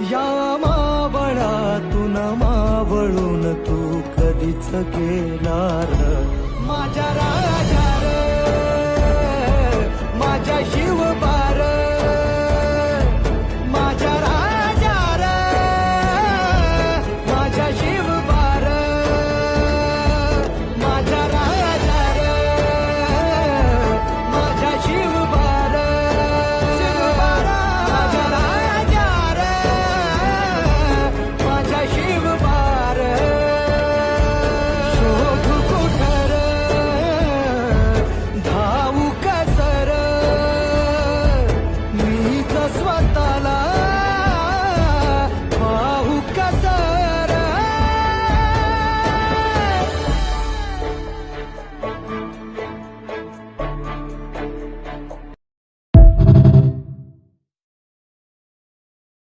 या मावळातून मावळून तू कधीच गेणार 座った